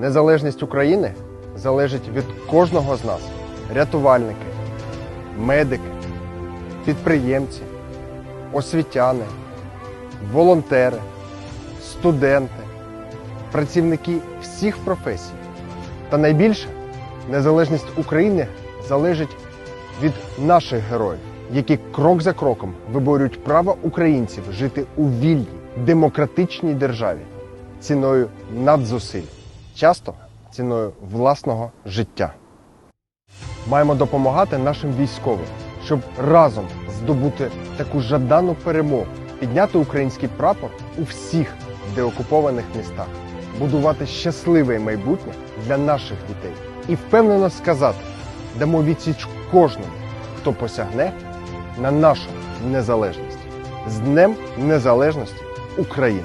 Незалежність України залежить від кожного з нас. Рятувальники, медики, підприємці, освітяни, волонтери, студенти, працівники всіх професій. Та найбільше незалежність України залежить від наших героїв, які крок за кроком виборюють право українців жити у вільній, демократичній державі ціною надзусиль, часто ціною власного життя. Маємо допомагати нашим військовим, щоб разом здобути таку жадану перемогу, підняти український прапор у всіх деокупованих містах, будувати щасливе майбутнє для наших дітей і впевнено сказати, дамо відсіч кожному, хто посягне на нашу незалежність з Днем Незалежності України.